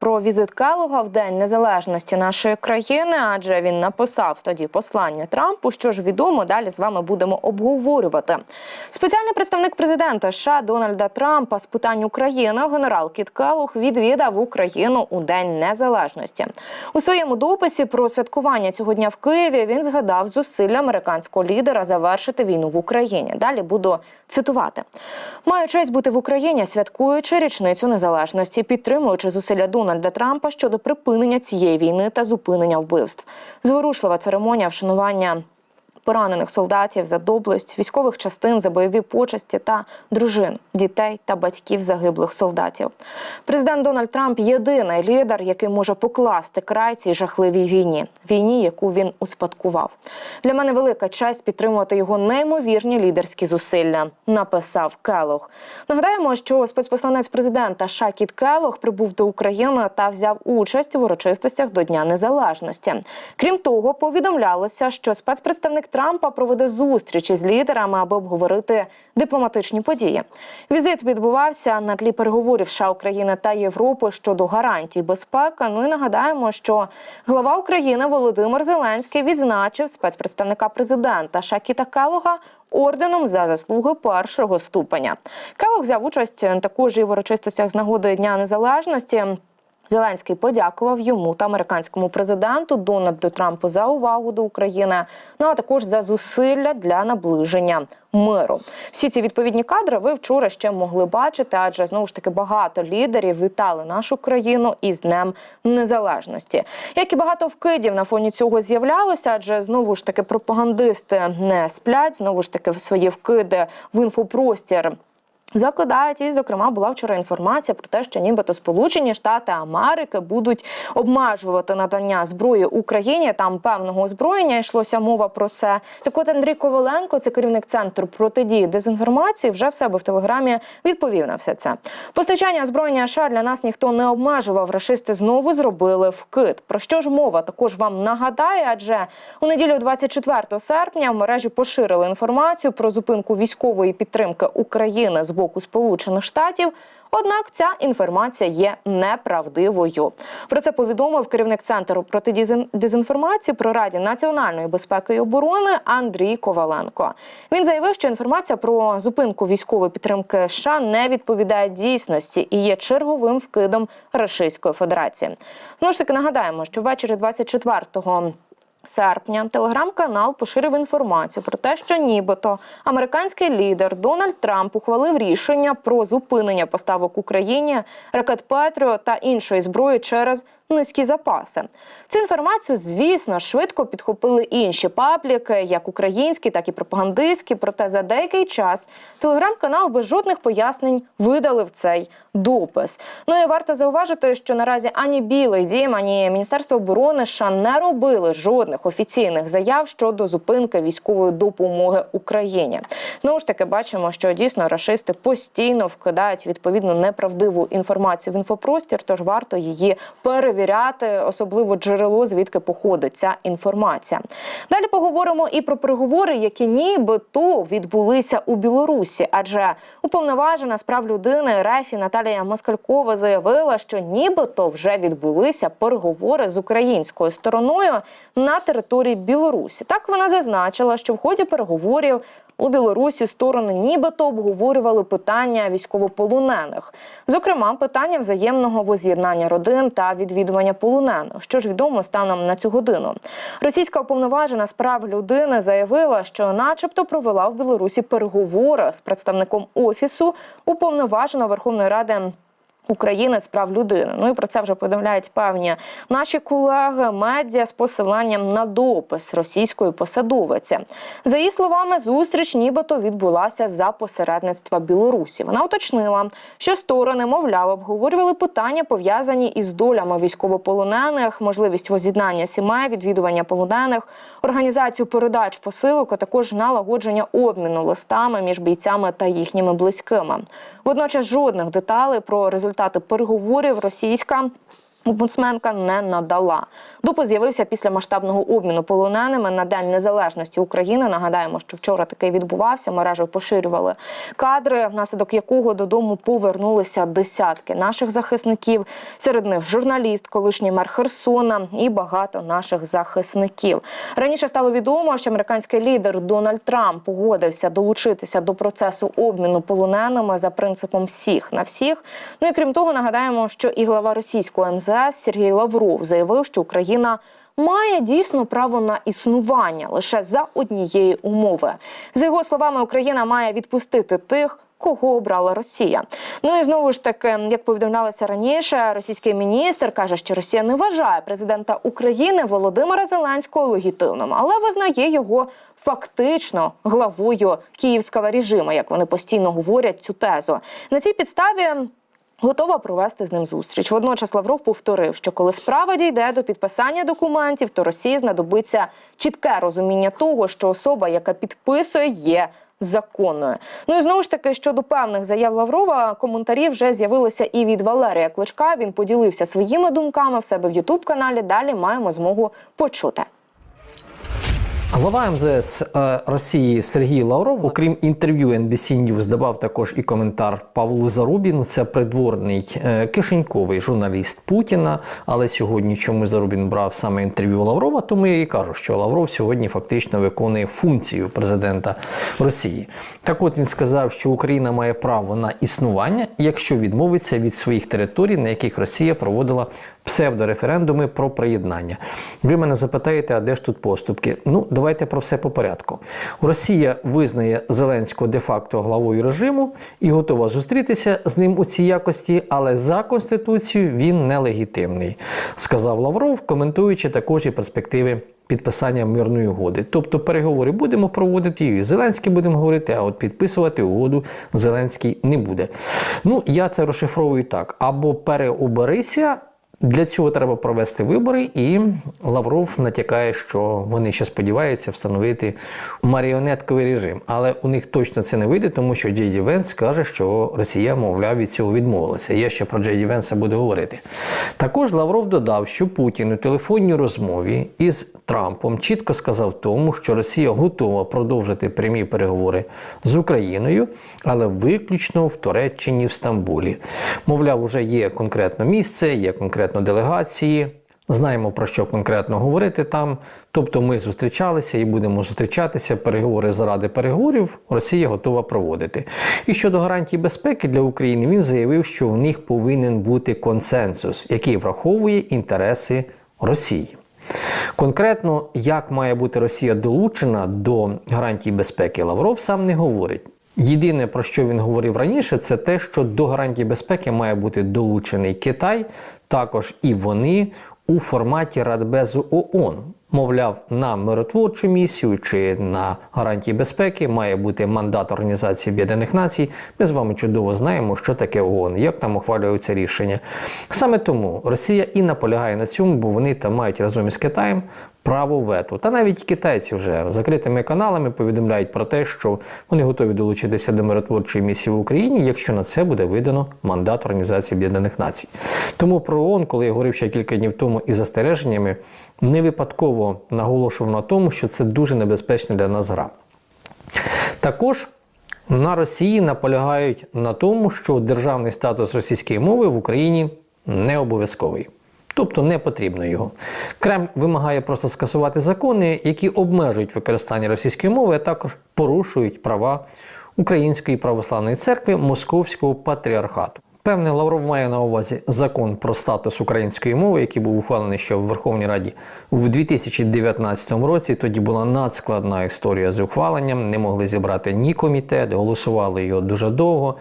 Про візит Келога в День Незалежності нашої країни, адже він написав тоді послання Трампу. Що ж відомо, далі з вами будемо обговорювати. Спеціальний представник президента США Дональда Трампа з питань України генерал Кіт Келлог відвідав Україну у День Незалежності. У своєму дописі про святкування цього дня в Києві він згадав зусилля американського лідера завершити війну в Україні. Далі буду цитувати: маю честь бути в Україні, святкуючи річницю незалежності, підтримуючи зусилля Дональда Трампа щодо припинення цієї війни та зупинення вбивств. Зворушлива церемонія вшанування. Поранених солдатів за доблесть, військових частин за бойові почесті та дружин, дітей та батьків загиблих солдатів. Президент Дональд Трамп єдиний лідер, який може покласти край цій жахливій війні, війні, яку він успадкував. Для мене велика честь підтримувати його неймовірні лідерські зусилля. Написав Келох. Нагадаємо, що спецпосланець президента Шакіт Келох прибув до України та взяв участь у урочистостях до Дня Незалежності. Крім того, повідомлялося, що спецпредставник Трампа проведе зустрічі з лідерами, аби обговорити дипломатичні події. Візит відбувався на тлі переговорів США України та Європи щодо гарантій безпеки. Ну і нагадаємо, що глава України Володимир Зеленський відзначив спецпредставника президента Шакіта Келога орденом за заслуги першого ступеня. Келог взяв участь також і в урочистостях з нагоди Дня Незалежності. Зеленський подякував йому та американському президенту Дональду Трампу за увагу до України, ну а також за зусилля для наближення миру. Всі ці відповідні кадри ви вчора ще могли бачити, адже знову ж таки багато лідерів вітали нашу країну із Днем Незалежності. Як і багато вкидів на фоні цього з'являлося, адже знову ж таки пропагандисти не сплять, знову ж таки свої вкиди в інфопростір. Закладають і, зокрема, була вчора інформація про те, що нібито Сполучені Штати Америки будуть обмежувати надання зброї Україні. Там певного озброєння йшлося мова про це. Так от Андрій Коваленко, це керівник центру протидії дезінформації, вже в себе в телеграмі відповів на все це. Постачання озброєння США для нас ніхто не обмежував. Рашисти знову зробили вкид. Про що ж мова? Також вам нагадає, адже у неділю 24 серпня в мережі поширили інформацію про зупинку військової підтримки України з боку Сполучених Штатів. Однак ця інформація є неправдивою. Про це повідомив керівник центру протидії при Раді національної безпеки і оборони Андрій Коваленко. Він заявив, що інформація про зупинку військової підтримки США не відповідає дійсності і є черговим вкидом Російської Федерації. Знову ж таки нагадаємо, що ввечері 24 серпня телеграм-канал поширив інформацію про те, що нібито американський лідер Дональд Трамп ухвалив рішення про зупинення поставок Україні ракет Петріо та іншої зброї через низькі запаси. Цю інформацію, звісно, швидко підхопили інші пабліки, як українські, так і пропагандистські. Проте за деякий час телеграм-канал без жодних пояснень видалив цей допис. Ну і варто зауважити, що наразі ані Білий Дім, ані Міністерство оборони США не робили жодних офіційних заяв щодо зупинки військової допомоги Україні. Знову ж таки, бачимо, що дійсно рашисти постійно вкидають відповідно неправдиву інформацію в інфопростір, тож варто її перевіряти перевіряти, особливо джерело, звідки походить ця інформація. Далі поговоримо і про переговори, які нібито відбулися у Білорусі, адже уповноважена з прав людини Рефі Наталія Москалькова заявила, що нібито вже відбулися переговори з українською стороною на території Білорусі. Так вона зазначила, що в ході переговорів у Білорусі сторони нібито обговорювали питання військовополонених, зокрема питання взаємного воз'єднання родин та відвідування полонених. Що ж відомо станом на цю годину? Російська уповноважена з прав людини заявила, що, начебто, провела в Білорусі переговори з представником офісу уповноваженого Верховної Ради. України з прав людини. Ну і про це вже повідомляють певні наші колеги медіа з посиланням на допис російської посадовиці. За її словами, зустріч нібито відбулася за посередництва Білорусі. Вона уточнила, що сторони, мовляв, обговорювали питання пов'язані із долями військовополонених, можливість воз'єднання сімей, відвідування полонених, організацію передач посилок, а також налагодження обміну листами між бійцями та їхніми близькими. Водночас жодних деталей про результати переговорів російська Омбудсменка не надала. Допис з'явився після масштабного обміну полоненими на День Незалежності України. Нагадаємо, що вчора такий відбувався. Мережею поширювали кадри, внаслідок якого додому повернулися десятки наших захисників. Серед них журналіст, колишній мер Херсона і багато наших захисників. Раніше стало відомо, що американський лідер Дональд Трамп погодився долучитися до процесу обміну полоненими за принципом всіх на всіх. Ну і крім того, нагадаємо, що і глава російського МЗС Сергій Лавров заявив, що Україна. Має дійсно право на існування лише за однієї умови. За його словами, Україна має відпустити тих, кого обрала Росія. Ну і знову ж таки, як повідомлялося раніше, російський міністр каже, що Росія не вважає президента України Володимира Зеленського легітимним, але визнає його фактично главою київського режиму, як вони постійно говорять цю тезу. На цій підставі. Готова провести з ним зустріч. Водночас Лавров повторив, що коли справа дійде до підписання документів, то Росії знадобиться чітке розуміння того, що особа, яка підписує, є законною. Ну і знову ж таки щодо певних заяв Лаврова, коментарі вже з'явилися і від Валерія Кличка. Він поділився своїми думками в себе в Ютуб каналі. Далі маємо змогу почути. Глава МЗС е, Росії Сергій Лавров, окрім інтерв'ю NBC News, давав також і коментар Павлу Зарубіну. Це придворний е, кишеньковий журналіст Путіна. Але сьогодні чому Зарубін брав саме інтерв'ю Лаврова, тому я і кажу, що Лавров сьогодні фактично виконує функцію президента Росії. Так от він сказав, що Україна має право на існування, якщо відмовиться від своїх територій, на яких Росія проводила псевдореферендуми про приєднання. Ви мене запитаєте, а де ж тут поступки? Ну, давайте про все по порядку. Росія визнає Зеленського де-факто главою режиму і готова зустрітися з ним у цій якості, але за конституцією він нелегітимний, сказав Лавров, коментуючи також і перспективи. Підписання мирної угоди, тобто переговори будемо проводити, і Зеленський будемо говорити, а от підписувати угоду Зеленський не буде. Ну я це розшифровую так: або переоберися, для цього треба провести вибори, і Лавров натякає, що вони ще сподіваються встановити маріонетковий режим. Але у них точно це не вийде, тому що Джей Венс каже, що Росія, мовляв, від цього відмовилася. Я ще про Джей Венса буду говорити. Також Лавров додав, що Путін у телефонній розмові із Трампом чітко сказав тому, що Росія готова продовжити прямі переговори з Україною, але виключно в Туреччині в Стамбулі. Мовляв, уже є конкретне місце, є конкретно делегації. Знаємо про що конкретно говорити там. Тобто ми зустрічалися і будемо зустрічатися. Переговори заради переговорів Росія готова проводити. І щодо гарантій безпеки для України, він заявив, що в них повинен бути консенсус, який враховує інтереси Росії. Конкретно, як має бути Росія долучена до гарантій безпеки, Лавров сам не говорить. Єдине, про що він говорив раніше, це те, що до гарантій безпеки має бути долучений Китай, також і вони у форматі Радбезу ООН. Мовляв, на миротворчу місію чи на гарантії безпеки має бути мандат Організації Об'єднаних Націй. Ми з вами чудово знаємо, що таке ООН, як там ухвалюються рішення. Саме тому Росія і наполягає на цьому, бо вони там мають разом із Китаєм право вето. Та навіть китайці вже закритими каналами повідомляють про те, що вони готові долучитися до миротворчої місії в Україні, якщо на це буде видано мандат Організації Об'єднаних Націй. Тому про ООН, коли я говорив ще кілька днів тому із застереженнями, не випадково наголошував на тому, що це дуже небезпечна для нас гра. Також на Росії наполягають на тому, що державний статус російської мови в Україні не обов'язковий. Тобто не потрібно його. Кремль вимагає просто скасувати закони, які обмежують використання російської мови, а також порушують права Української православної церкви Московського патріархату. Певне, Лавров має на увазі закон про статус української мови, який був ухвалений ще в Верховній Раді у 2019 році. Тоді була надскладна історія з ухваленням. Не могли зібрати ні комітет, голосували його дуже довго.